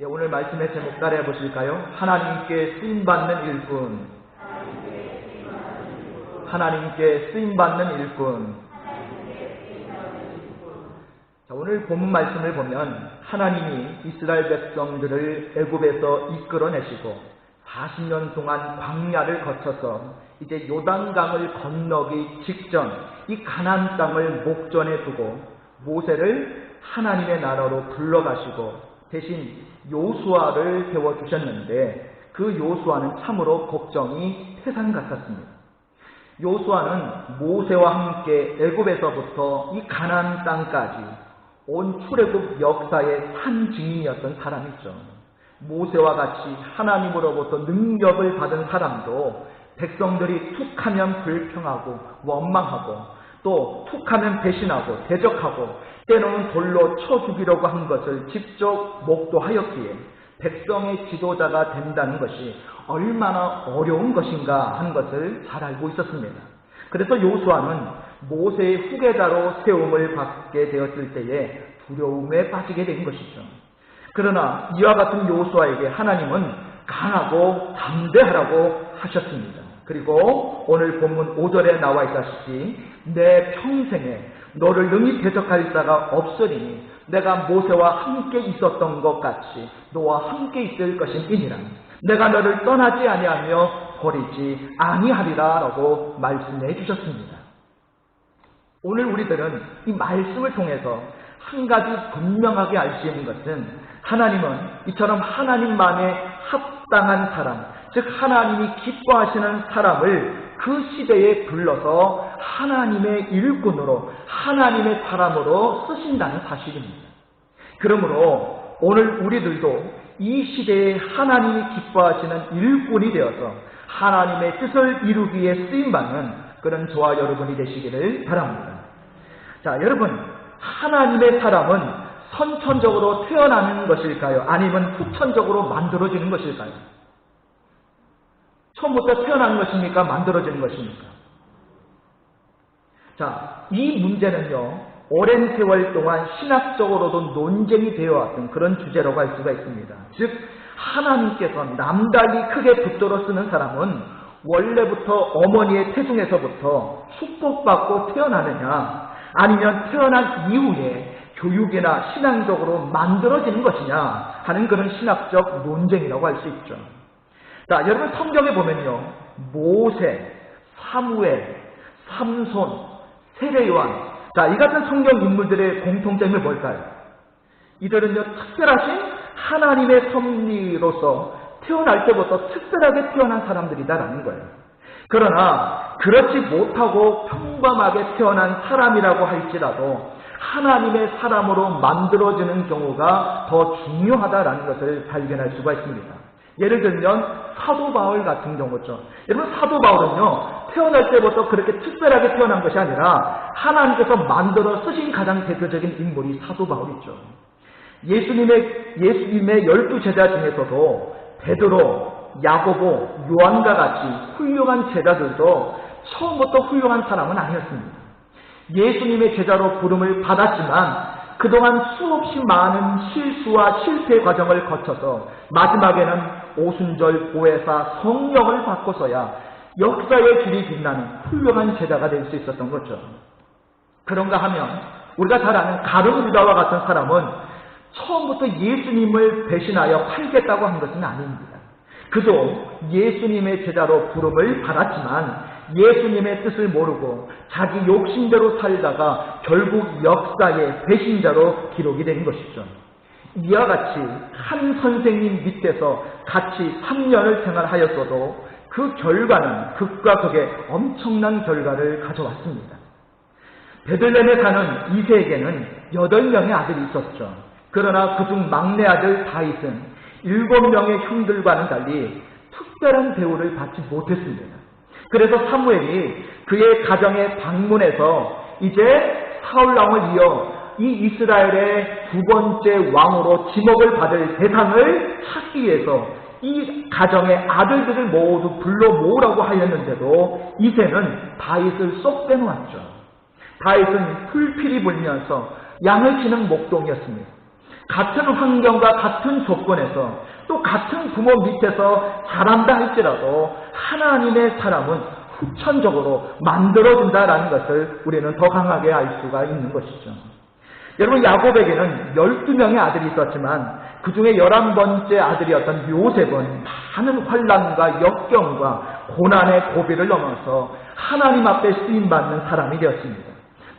예, 오늘 말씀의 제목 따라해 보실까요? 하나님께 쓰임받는 일꾼. 하나님께 쓰임받는 일꾼. 자, 오늘 본문 말씀을 보면 하나님이 이스라엘 백성들을 애굽에서 이끌어내시고 40년 동안 광야를 거쳐서 이제 요단강을 건너기 직전 이 가나안 땅을 목전에 두고 모세를 하나님의 나라로 불러가시고 대신 요수아를 배워 주셨는데 그 요수아는 참으로 걱정이 태산 같았습니다. 요수아는 모세와 함께 애굽에서부터 이 가나안 땅까지 온 출애굽 역사의 한 증인이었던 사람이죠. 모세와 같이 하나님으로부터 능력을 받은 사람도 백성들이 툭하면 불평하고 원망하고 또 툭하면 배신하고 대적하고 때로는 돌로 쳐 죽이려고 한 것을 직접 목도하였기에 백성의 지도자가 된다는 것이 얼마나 어려운 것인가 하는 것을 잘 알고 있었습니다. 그래서 요수아는 모세의 후계자로 세움을 받게 되었을 때에 두려움에 빠지게 된 것이죠. 그러나 이와 같은 요수아에게 하나님은 강하고 담대하라고 하셨습니다. 그리고 오늘 본문 5절에 나와 있다시피 내 평생에 너를 능히 대적할 자가 없으리니 내가 모세와 함께 있었던 것 같이 너와 함께 있을 것임이니라. 내가 너를 떠나지 아니하며 버리지 아니하리라라고 말씀해 주셨습니다. 오늘 우리들은 이 말씀을 통해서 한 가지 분명하게 알 수 있는 것은 하나님은 이처럼 하나님만의 합당한 사람, 즉 하나님이 기뻐하시는 사람을 그 시대에 불러서 하나님의 일꾼으로 하나님의 사람으로 쓰신다는 사실입니다. 그러므로 오늘 우리들도 이 시대에 하나님이 기뻐하시는 일꾼이 되어서 하나님의 뜻을 이루기 위해 쓰임받는 그런 저와 여러분이 되시기를 바랍니다. 자, 여러분, 하나님의 사람은 선천적으로 태어나는 것일까요? 아니면 후천적으로 만들어지는 것일까요? 처음부터 태어나는 것입니까? 만들어지는 것입니까? 자, 이 문제는요, 오랜 세월 동안 신학적으로도 논쟁이 되어 왔던 그런 주제라고 할 수가 있습니다. 즉, 하나님께서 남달리 크게 붙들어 쓰는 사람은 원래부터 어머니의 태중에서부터 축복받고 태어나느냐, 아니면 태어난 이후에 교육이나 신앙적으로 만들어지는 것이냐 하는 그런 신학적 논쟁이라고 할 수 있죠. 자, 여러분 성경에 보면요. 모세, 사무엘, 삼손, 세례 요한. 자, 이 같은 성경 인물들의 공통점이 뭘까요? 이들은요, 특별하신 하나님의 섭리로서 태어날 때부터 특별하게 태어난 사람들이다라는 거예요. 그러나 그렇지 못하고 평범하게 태어난 사람이라고 할지라도 하나님의 사람으로 만들어지는 경우가 더 중요하다라는 것을 발견할 수가 있습니다. 예를 들면 사도 바울 같은 경우죠. 여러분 사도 바울은요 태어날 때부터 그렇게 특별하게 태어난 것이 아니라 하나님께서 만들어 쓰신 가장 대표적인 인물이 사도 바울이죠. 예수님의 예수님의 열두 제자 중에서도 베드로, 야고보, 요한과 같이 훌륭한 제자들도 처음부터 훌륭한 사람은 아니었습니다. 예수님의 제자로 부름을 받았지만 그동안 수없이 많은 실수와 실패 과정을 거쳐서 마지막에는 오순절 보혜사 성령을 받고서야 역사의 길이 빛나는 훌륭한 제자가 될 수 있었던 거죠. 그런가 하면 우리가 잘 아는 가룟 유다와 같은 사람은 처음부터 예수님을 배신하여 팔겠다고 한 것은 아닙니다. 그도 예수님의 제자로 부름을 받았지만 예수님의 뜻을 모르고 자기 욕심대로 살다가 결국 역사의 배신자로 기록이 된 것이죠. 이와 같이 한 선생님 밑에서 같이 3년을 생활하였어도 그 결과는 극과 극의 엄청난 결과를 가져왔습니다. 베들렘에 사는 이세에게는 8명의 아들이 있었죠. 그러나 그중 막내 아들 다윗은 7명의 형들과는 달리 특별한 대우를 받지 못했습니다. 그래서 사무엘이 그의 가정에 방문해서 이제 사울 왕을 이어 이 이스라엘의 두 번째 왕으로 지목을 받을 대상을 찾기 위해서 이 가정의 아들들을 모두 불러 모으라고 하였는데도 이세는 다윗을 쏙 빼놓았죠. 다윗은 풀필이 불면서 양을 치는 목동이었습니다. 같은 환경과 같은 조건에서 또 같은 부모 밑에서 자란다 할지라도 하나님의 사람은 후천적으로 만들어준다라는 것을 우리는 더 강하게 알 수가 있는 것이죠. 여러분 야곱에게는 12명의 아들이 있었지만 그 중에 11번째 아들이었던 요셉은 많은 환란과 역경과 고난의 고비를 넘어서 하나님 앞에 쓰임 받는 사람이 되었습니다.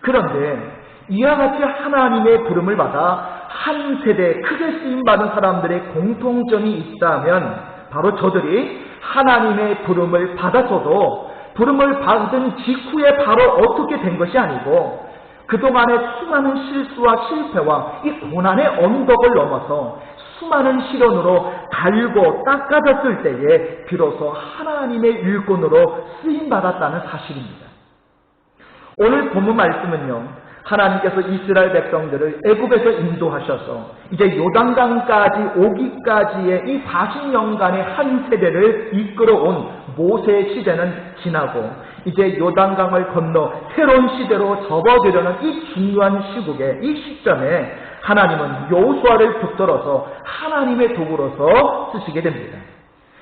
그런데 이와 같이 하나님의 부름을 받아 한 세대에 크게 쓰임 받은 사람들의 공통점이 있다면 바로 저들이 하나님의 부름을 받았어도 부름을 받은 직후에 바로 어떻게 된 것이 아니고 그동안의 수많은 실수와 실패와 이 고난의 언덕을 넘어서 수많은 시련으로 달고 닦아졌을 때에 비로소 하나님의 일꾼으로 쓰임받았다는 사실입니다. 오늘 본문 말씀은요. 하나님께서 이스라엘 백성들을 애굽에서 인도하셔서 이제 요단강까지 오기까지의 이 40년간의 한 세대를 이끌어온 모세의 시대는 지나고 이제 요단강을 건너 새로운 시대로 접어들려는 이 중요한 시국에 이 시점에 하나님은 여호수아를 붙들어서 하나님의 도구로서 쓰시게 됩니다.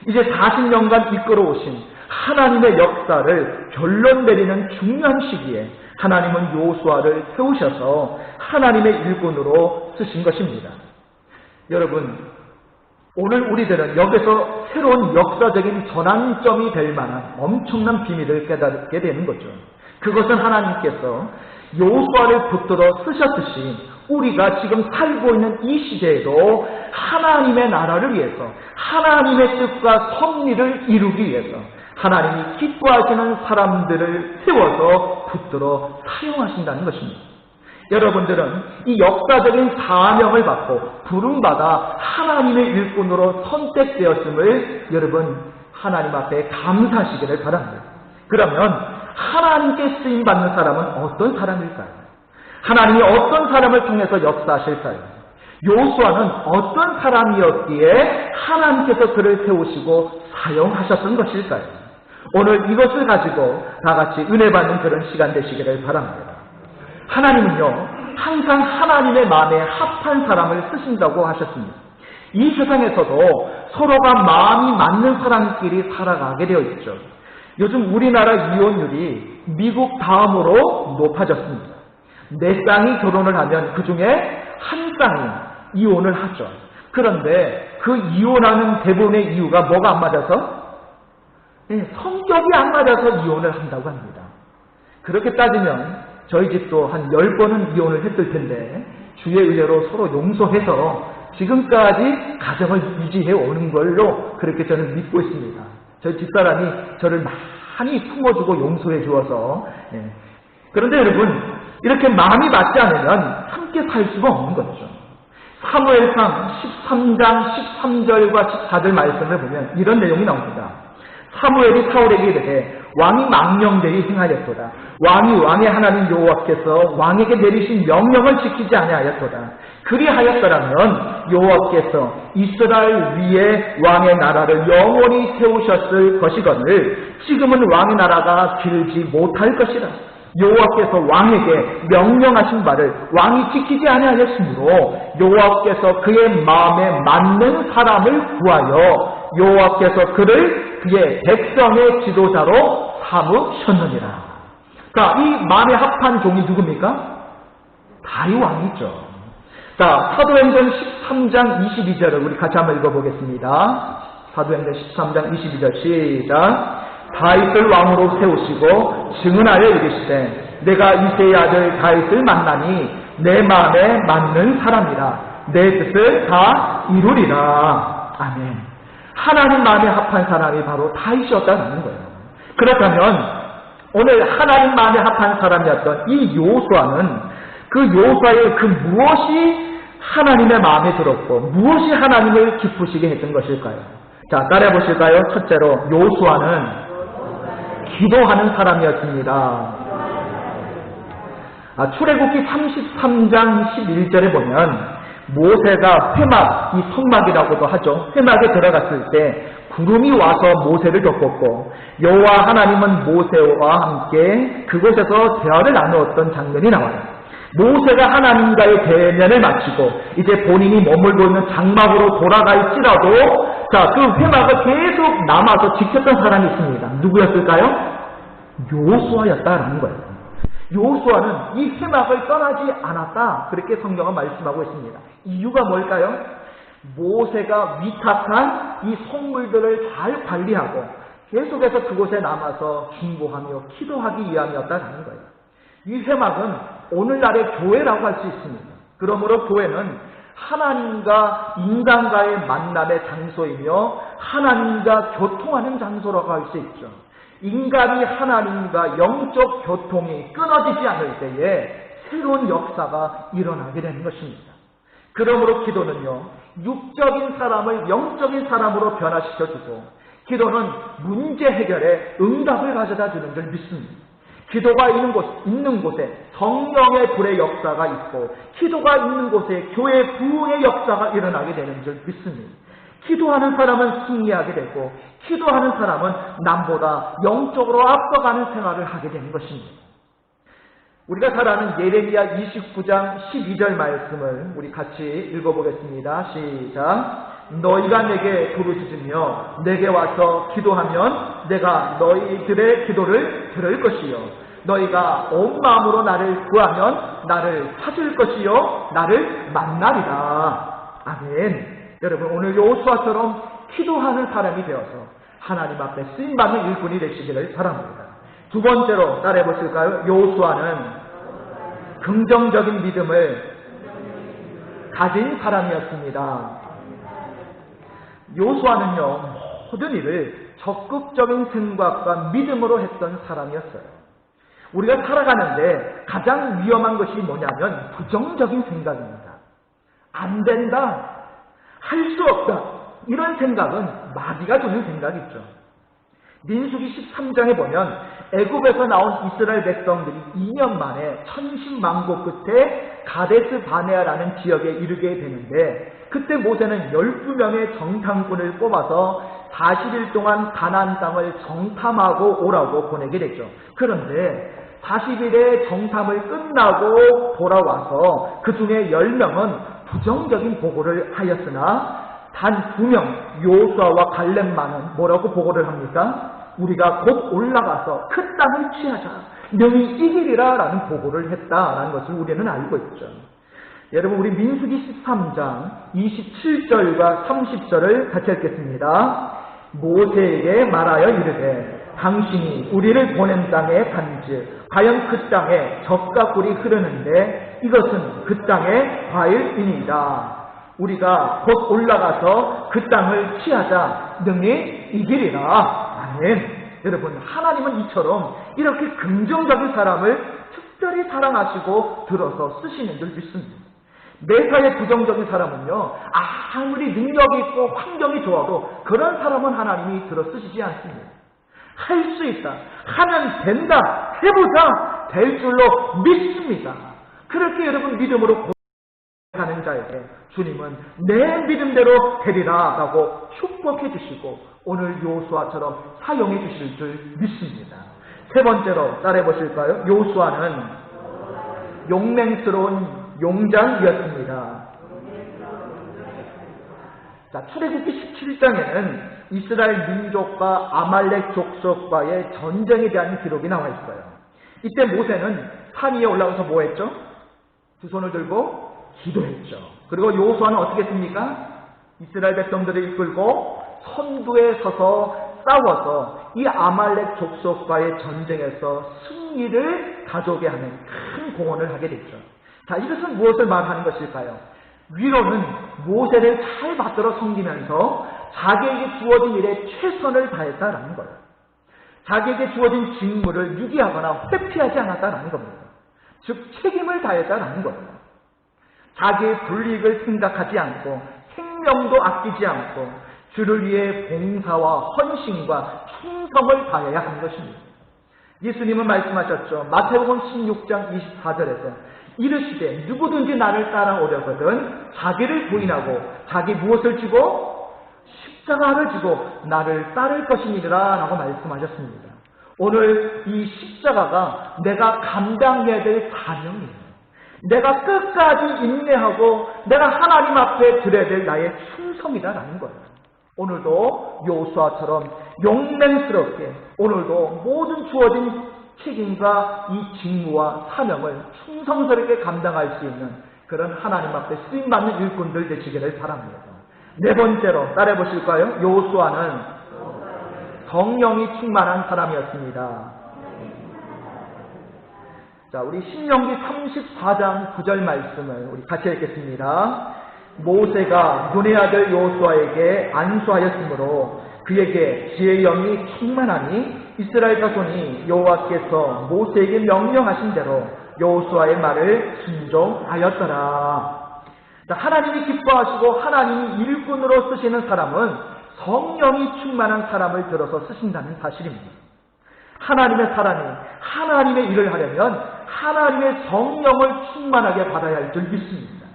이제 40년간 이끌어 오신 하나님의 역사를 결론 내리는 중요한 시기에 하나님은 요수아를 세우셔서 하나님의 일꾼으로 쓰신 것입니다. 여러분, 오늘 우리들은 여기서 새로운 역사적인 전환점이 될 만한 엄청난 비밀을 깨닫게 되는 거죠. 그것은 하나님께서 요수아를 붙들어 쓰셨듯이 우리가 지금 살고 있는 이 시대에도 하나님의 나라를 위해서 하나님의 뜻과 섭리를 이루기 위해서 하나님이 기뻐하시는 사람들을 세워서 붙들어 사용하신다는 것입니다. 여러분들은 이 역사적인 사명을 받고 부름받아 하나님의 일꾼으로 선택되었음을 여러분 하나님 앞에 감사하시기를 바랍니다. 그러면 하나님께 쓰임 받는 사람은 어떤 사람일까요? 하나님이 어떤 사람을 통해서 역사하실까요? 요수아는 어떤 사람이었기에 하나님께서 그를 세우시고 사용하셨던 것일까요? 오늘 이것을 가지고 다 같이 은혜 받는 그런 시간 되시기를 바랍니다. 하나님은요, 항상 하나님의 마음에 합한 사람을 쓰신다고 하셨습니다. 이 세상에서도 서로가 마음이 맞는 사람끼리 살아가게 되어 있죠. 요즘 우리나라 이혼율이 미국 다음으로 높아졌습니다. 네 쌍이 결혼을 하면 그 중에 한 쌍이 이혼을 하죠. 그런데 그 이혼하는 대부분의 이유가 뭐가 안 맞아서? 네, 성격이 안 맞아서 이혼을 한다고 합니다. 그렇게 따지면 저희 집도 한 10번은 이혼을 했을 텐데 주의 은혜로 서로 용서해서 지금까지 가정을 유지해 오는 걸로 그렇게 저는 믿고 있습니다. 저희 집사람이 저를 많이 품어주고 용서해 주어서 예. 그런데 여러분 이렇게 마음이 맞지 않으면 함께 살 수가 없는 거죠. 사무엘상 13장 13절과 14절 말씀을 보면 이런 내용이 나옵니다. 사무엘이 사울에게 이르되 왕이 망령되이 행하였도다. 왕이 왕의 하나님 여호와께서 왕에게 내리신 명령을 지키지 아니하였도다. 그리하였더라면 여호와께서 이스라엘 위에 왕의 나라를 영원히 세우셨을 것이거늘 지금은 왕의 나라가 길지 못할 것이라. 여호와께서 왕에게 명령하신 바를 왕이 지키지 아니하였으므로 여호와께서 그의 마음에 맞는 사람을 구하여 여호와께서 그를 그의 백성의 지도자로 삼으셨느니라. 자, 이 마음에 합한 종이 누굽니까? 다리 왕이죠. 자, 사도행전 13장 22절을 우리 같이 한번 읽어보겠습니다. 사도행전 13장 22절 시작. 다윗을 왕으로 세우시고 증언하여 이르시되 내가 이세의 아들 다윗을 만나니 내 마음에 맞는 사람이라 내 뜻을 다 이루리라. 아멘. 하나님 마음에 합한 사람이 바로 다윗이었다는 거예요. 그렇다면 오늘 하나님 마음에 합한 사람이었던 이 요수아는 그 요수아의 그 무엇이 하나님의 마음에 들었고 무엇이 하나님을 기쁘시게 했던 것일까요? 자, 따라해 보실까요? 첫째로 요수아는 기도하는 사람이었습니다. 아, 출애굽기 33장 11절에 보면 모세가 회막, 이 성막이라고도 하죠. 회막에 들어갔을 때 구름이 와서 모세를 덮었고 여호와 하나님은 모세와 함께 그곳에서 대화를 나누었던 장면이 나와요. 모세가 하나님과의 대면을 마치고 이제 본인이 머물고 있는 장막으로 돌아갈지라도 자, 그 회막을 계속 남아서 지켰던 사람이 있습니다. 누구였을까요? 요수아였다라는 거예요. 요수아는 이 회막을 떠나지 않았다. 그렇게 성경은 말씀하고 있습니다. 이유가 뭘까요? 모세가 위탁한 이 성물들을 잘 관리하고 계속해서 그곳에 남아서 중보하며 기도하기 위함이었다는 거예요. 이 회막은 오늘날의 교회라고 할 수 있습니다. 그러므로 교회는 하나님과 인간과의 만남의 장소이며 하나님과 교통하는 장소라고 할 수 있죠. 인간이 하나님과 영적 교통이 끊어지지 않을 때에 새로운 역사가 일어나게 되는 것입니다. 그러므로 기도는요, 육적인 사람을 영적인 사람으로 변화시켜주고, 기도는 문제 해결에 응답을 가져다 주는 줄 믿습니다. 기도가 있는 곳, 있는 곳에 성령의 불의 역사가 있고, 기도가 있는 곳에 교회 부흥의 역사가 일어나게 되는 줄 믿습니다. 기도하는 사람은 승리하게 되고, 기도하는 사람은 남보다 영적으로 앞서가는 생활을 하게 되는 것입니다. 우리가 잘 아는 예레미야 29장 12절 말씀을 우리 같이 읽어보겠습니다. 시작. 너희가 내게 부르짖으며 내게 와서 기도하면 내가 너희들의 기도를 들을 것이요. 너희가 온 마음으로 나를 구하면 나를 찾을 것이요. 나를 만나리라. 아멘. 여러분 오늘 요수아처럼 기도하는 사람이 되어서 하나님 앞에 쓰임받는 일꾼이 되시기를 바랍니다. 두 번째로 따라해 보실까요? 요수아는 긍정적인 믿음을 가진 사람이었습니다. 요수아는요, 모든 일을 적극적인 생각과 믿음으로 했던 사람이었어요. 우리가 살아가는데 가장 위험한 것이 뭐냐면 부정적인 생각입니다. 안 된다. 할 수 없다. 이런 생각은 마귀가 주는 생각이죠. 민수기 13장에 보면 애굽에서 나온 이스라엘 백성들이 2년 만에 천신만고 끝에 가데스 바네아라는 지역에 이르게 되는데 그때 모세는 12명의 정탐꾼을 뽑아서 40일 동안 가나안 땅을 정탐하고 오라고 보내게 되죠. 그런데 40일의 정탐을 끝나고 돌아와서 그 중에 10명은 부정적인 보고를 하였으나 단두명 요수아와 갈렙만은 뭐라고 보고를 합니까? 우리가 곧 올라가서 그 땅을 취하자. 명이 이기리라 라는 보고를 했다라는 것을 우리는 알고 있죠. 여러분 우리 민수기 13장 27절과 30절을 같이 읽겠습니다. 모세에게 말하여 이르되 당신이 우리를 보낸 땅에 간즉 과연 그 땅에 젖과 꿀이 흐르는데 이것은 그 땅의 과일이니이다. 우리가 곧 올라가서 그 땅을 취하자 능히 이기리라. 아멘. 여러분 하나님은 이처럼 이렇게 긍정적인 사람을 특별히 사랑하시고 들어서 쓰시는 줄 믿습니다. 매사에 부정적인 사람은요 아무리 능력이 있고 환경이 좋아도 그런 사람은 하나님이 들어 쓰시지 않습니다. 할 수 있다. 하면 된다. 해보자. 될 줄로 믿습니다. 그렇게 여러분 믿음으로 가는 자에게 주님은 내 믿음대로 되리라 라고 축복해 주시고 오늘 요수아처럼 사용해 주실 줄 믿습니다. 세 번째로 따라해 보실까요? 요수아는 용맹스러운 용장이었습니다. 자, 출애굽기 17장에는 이스라엘 민족과 아말렉 족속과의 전쟁에 대한 기록이 나와 있어요. 이때 모세는 산 위에 올라가서 뭐 했죠? 두 손을 들고 기도했죠. 그리고 요수아는 어떻게 했습니까? 이스라엘 백성들을 이끌고 선두에 서서 싸워서 이 아말렉 족속과의 전쟁에서 승리를 가져오게 하는 큰 공헌을 하게 됐죠. 자, 이것은 무엇을 말하는 것일까요? 위로는 모세를 잘 받들어 섬기면서 자기에게 주어진 일에 최선을 다했다라는 거예요. 자기에게 주어진 직무를 유기하거나 회피하지 않았다라는 겁니다. 즉 책임을 다했다라는 거예요. 자기의 불이익을 생각하지 않고 생명도 아끼지 않고 주를 위해 봉사와 헌신과 충성을 다해야 하는 것입니다. 예수님은 말씀하셨죠. 마태복음 16장 24절에서 이르시되 누구든지 나를 따라오려거든 자기를 부인하고 자기 무엇을 지고 십자가를 지고 나를 따를 것이니라 라고 말씀하셨습니다. 오늘 이 십자가가 내가 감당해야 될 사명이에요. 내가 끝까지 인내하고 내가 하나님 앞에 드려야 될 나의 충성이다라는 거예요. 오늘도 요수아처럼 용맹스럽게 오늘도 모든 주어진 책임과 이 직무와 사명을 충성스럽게 감당할 수 있는 그런 하나님 앞에 쓰임받는 일꾼들 되시기를 바랍니다. 네 번째로 따라해 보실까요? 요수아는 성령이 충만한 사람이었습니다. 자, 우리 신명기 34장 9절 말씀을 우리 같이 읽겠습니다. 모세가 눈의 아들 요수아에게 안수하였으므로 그에게 지혜의 영이 충만하니 이스라엘 자손이 여호와께서 모세에게 명령하신 대로 여호수아의 말을 순종하였더라. 자, 하나님이 기뻐하시고 하나님이 일꾼으로 쓰시는 사람은 성령이 충만한 사람을 들어서 쓰신다는 사실입니다. 하나님의 사람이 하나님의 일을 하려면 하나님의 성령을 충만하게 받아야 할 줄 믿습니다.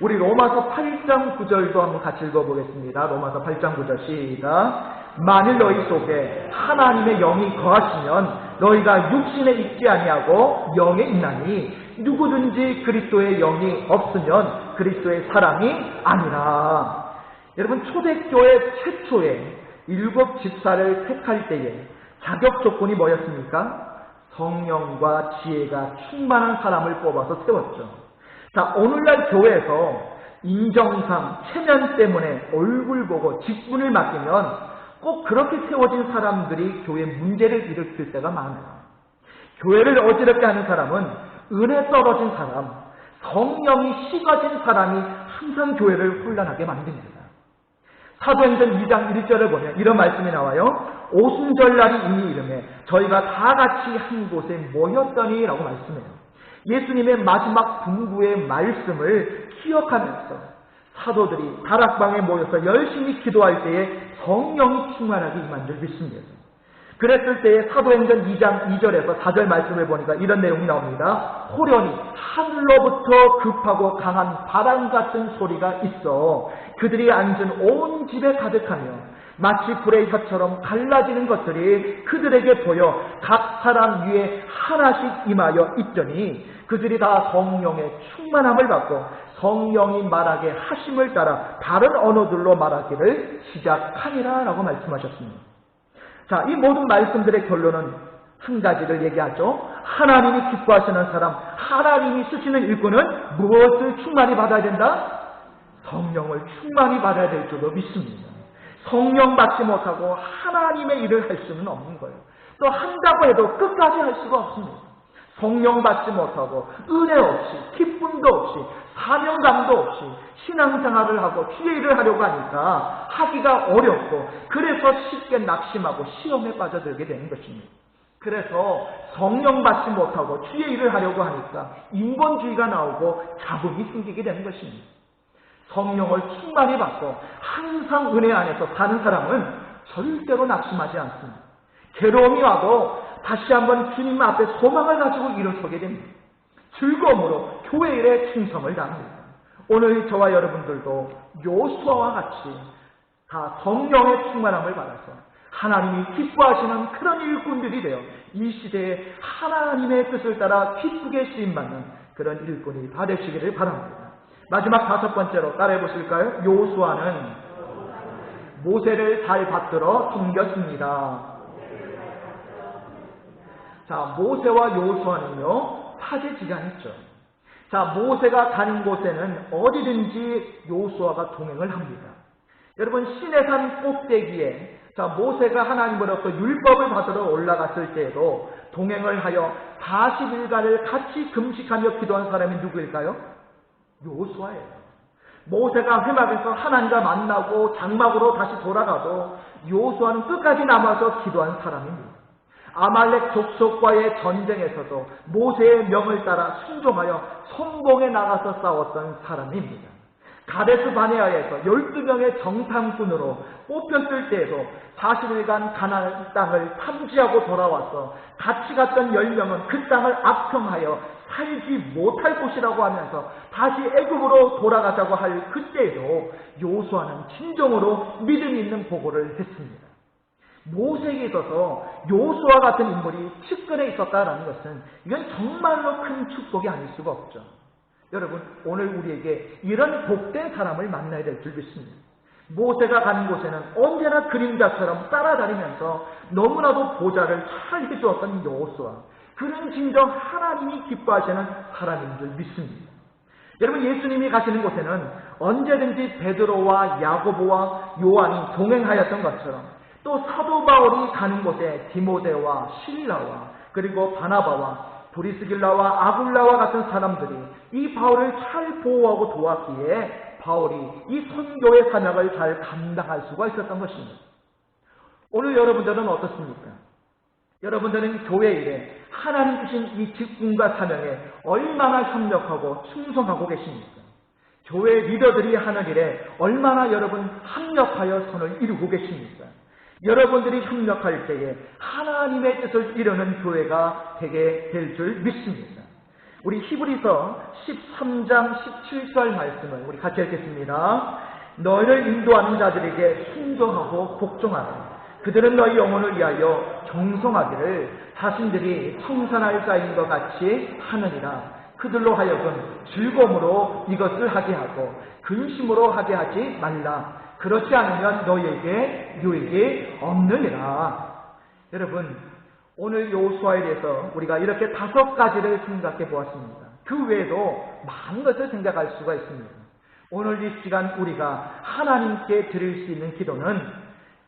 우리 로마서 8장 9절도 한번 같이 읽어보겠습니다. 로마서 8장 9절 시작. 만일 너희 속에 하나님의 영이 거하시면 너희가 육신에 있지 아니하고 영에 있나니 누구든지 그리스도의 영이 없으면 그리스도의 사람이 아니라. 여러분 초대교회 최초의 일곱 집사를 택할 때에 자격 조건이 뭐였습니까? 성령과 지혜가 충만한 사람을 뽑아서 세웠죠. 자, 오늘날 교회에서 인정상, 체면 때문에 얼굴 보고 직분을 맡기면 꼭 그렇게 세워진 사람들이 교회 문제를 일으킬 때가 많아요. 교회를 어지럽게 하는 사람은 은혜 떨어진 사람, 성령이 식어진 사람이 항상 교회를 혼란하게 만듭니다. 사도행전 2장 1절을 보면 이런 말씀이 나와요. 오순절날이 이미 이름에 저희가 다 같이 한 곳에 모였더니 라고 말씀해요. 예수님의 마지막 분부의 말씀을 기억하면서 사도들이 다락방에 모여서 열심히 기도할 때에 성령이 충만하게 임한 줄 믿습니다. 그랬을 때에 사도행전 2장 2절에서 4절 말씀을 보니까 이런 내용이 나옵니다. 호련히 하늘로부터 급하고 강한 바람 같은 소리가 있어 그들이 앉은 온 집에 가득하며 마치 불의 혀처럼 갈라지는 것들이 그들에게 보여 각 사람 위에 하나씩 임하여 있더니 그들이 다 성령의 충만함을 받고 성령이 말하게 하심을 따라 다른 언어들로 말하기를 시작하니라 라고 말씀하셨습니다. 자, 이 모든 말씀들의 결론은 한 가지를 얘기하죠. 하나님이 기뻐하시는 사람, 하나님이 쓰시는 일꾼은 무엇을 충만히 받아야 된다? 성령을 충만히 받아야 될 줄로 믿습니다. 성령 받지 못하고 하나님의 일을 할 수는 없는 거예요. 또 한다고 해도 끝까지 할 수가 없습니다. 성령 받지 못하고 은혜 없이 기쁨도 없이 사명감도 없이 신앙생활을 하고 주의 일을 하려고 하니까 하기가 어렵고 그래서 쉽게 낙심하고 시험에 빠져들게 되는 것입니다. 그래서 성령 받지 못하고 주의 일을 하려고 하니까 인본주의가 나오고 자금이 생기게 되는 것입니다. 성령을 충만히 받고 항상 은혜 안에서 사는 사람은 절대로 낙심하지 않습니다. 괴로움이 와도 다시 한번 주님 앞에 소망을 가지고 일어서게 됩니다. 즐거움으로 교회 일에 충성을 다합니다. 오늘 저와 여러분들도 요수아와 같이 다 성령의 충만함을 받아서 하나님이 기뻐하시는 그런 일꾼들이 되어 이 시대에 하나님의 뜻을 따라 기쁘게 쓰임받는 그런 일꾼이 다 되시기를 바랍니다. 마지막 다섯 번째로 따라해 보실까요? 요수아는 모세를 잘 받들어 숨겼습니다. 자, 모세와 요수아는요, 사제지간했죠. 자, 모세가 가는 곳에는 어디든지 요수아가 동행을 합니다. 여러분, 시내산 꼭대기에 자, 모세가 하나님으로부터 율법을 받으러 올라갔을 때에도 동행을 하여 40일간을 같이 금식하며 기도한 사람이 누구일까요? 요수아예요. 모세가 회막에서 하나님과 만나고 장막으로 다시 돌아가도 요수아는 끝까지 남아서 기도한 사람입니다. 아말렉 족속과의 전쟁에서도 모세의 명을 따라 순종하여 성공에 나가서 싸웠던 사람입니다. 가데스 바네아에서 12명의 정탐꾼으로 뽑혔을 때에도 40일간 가나안 땅을 탐지하고 돌아와서 같이 갔던 10명은 그 땅을 악평하여 살지 못할 곳이라고 하면서 다시 애굽으로 돌아가자고 할 그때에도 요수아는 진정으로 믿음 있는 보고를 했습니다. 모세에게 있어서 요수와 같은 인물이 측근에 있었다라는 것은 이건 정말로 큰 축복이 아닐 수가 없죠. 여러분 오늘 우리에게 이런 복된 사람을 만나야 될 줄 믿습니다. 모세가 가는 곳에는 언제나 그림자처럼 따라다니면서 너무나도 보좌를 잘 해주었던 여호수아 그는 진정 하나님이 기뻐하시는 사람인 줄 믿습니다. 여러분 예수님이 가시는 곳에는 언제든지 베드로와 야고보와 요한이 동행하였던 것처럼 또 사도 바울이 가는 곳에 디모데와 실라와 그리고 바나바와 브리스길라와 아굴라와 같은 사람들이 이 바울을 잘 보호하고 도왔기에 바울이 이 선교의 사명을 잘 감당할 수가 있었던 것입니다. 오늘 여러분들은 어떻습니까? 여러분들은 교회 일에 하나님 주신 이 직분과 사명에 얼마나 협력하고 충성하고 계십니까? 교회 리더들이 하는 일에 얼마나 여러분 합력하여 선을 이루고 계십니까? 여러분들이 협력할 때에 하나님의 뜻을 이루는 교회가 되게 될 줄 믿습니다. 우리 히브리서 13장 17절 말씀을 우리 같이 읽겠습니다. 너희를 인도하는 자들에게 순종하고 복종하라. 그들은 너희 영혼을 위하여 정성하기를 자신들이 청산할 자인 것 같이 하느니라. 그들로 하여금 즐거움으로 이것을 하게 하고 근심으로 하게 하지 말라. 그렇지 않으면 너희에게 유익이 없느니라. 여러분, 오늘 요수아에 대해서 우리가 이렇게 다섯 가지를 생각해 보았습니다. 그 외에도 많은 것을 생각할 수가 있습니다. 오늘 이 시간 우리가 하나님께 드릴 수 있는 기도는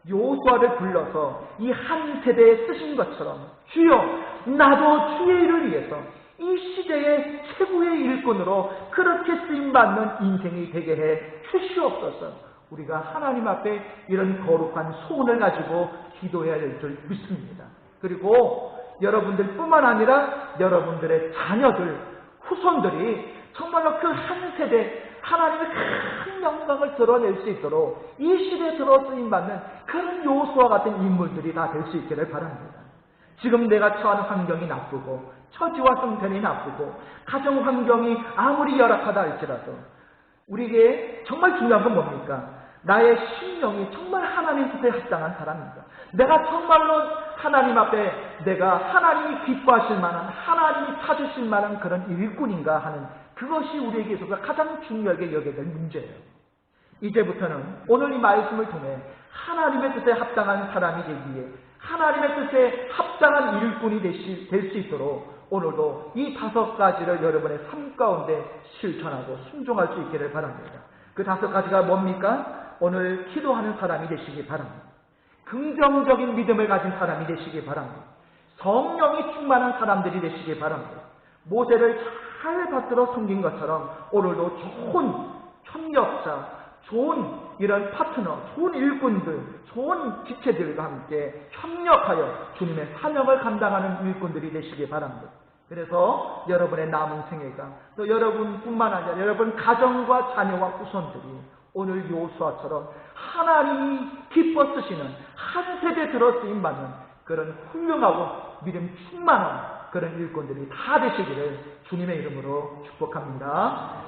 요수아를 불러서 이 한 세대에 쓰신 것처럼 주여 나도 주의 일을 위해서 이 시대의 최고의 일꾼으로 그렇게 쓰임받는 인생이 되게 해 주시옵소서. 우리가 하나님 앞에 이런 거룩한 소원을 가지고 기도해야 될 줄 믿습니다. 그리고 여러분들 뿐만 아니라 여러분들의 자녀들, 후손들이 정말로 그 한 세대 하나님의 큰 영광을 드러낼 수 있도록 이 시대에 들어 쓰임받는 그런 요수와 같은 인물들이 다 될 수 있기를 바랍니다. 지금 내가 처하는 환경이 나쁘고 처지와 형편이 나쁘고 가정 환경이 아무리 열악하다 할지라도 우리에게 정말 중요한 건 뭡니까? 나의 심령이 정말 하나님 뜻에 합당한 사람입니다. 내가 정말로 하나님 앞에 내가 하나님이 기뻐하실 만한 하나님이 찾으실 만한 그런 일꾼인가 하는 그것이 우리에게 있어서 가장 중요하게 여겨야 될 문제예요. 이제부터는 오늘 이 말씀을 통해 하나님의 뜻에 합당한 사람이 되기 위해 하나님의 뜻에 합당한 일꾼이 될 수 있도록 오늘도 이 다섯 가지를 여러분의 삶 가운데 실천하고 순종할 수 있기를 바랍니다. 그 다섯 가지가 뭡니까? 오늘 기도하는 사람이 되시기 바랍니다. 긍정적인 믿음을 가진 사람이 되시기 바랍니다. 성령이 충만한 사람들이 되시기 바랍니다. 모세를 잘 받들어 섬긴 것처럼 오늘도 좋은 협력자, 좋은 이런 파트너, 좋은 일꾼들, 좋은 지체들과 함께 협력하여 주님의 사명을 감당하는 일꾼들이 되시기 바랍니다. 그래서 여러분의 남은 생애가 또 여러분뿐만 아니라 여러분 가정과 자녀와 후손들이 오늘 요수아처럼 하나님이 기뻐 쓰시는 한 세대 들어 쓰임 받는 그런 훌륭하고 믿음 충만한 그런 일꾼들이 다 되시기를 주님의 이름으로 축복합니다.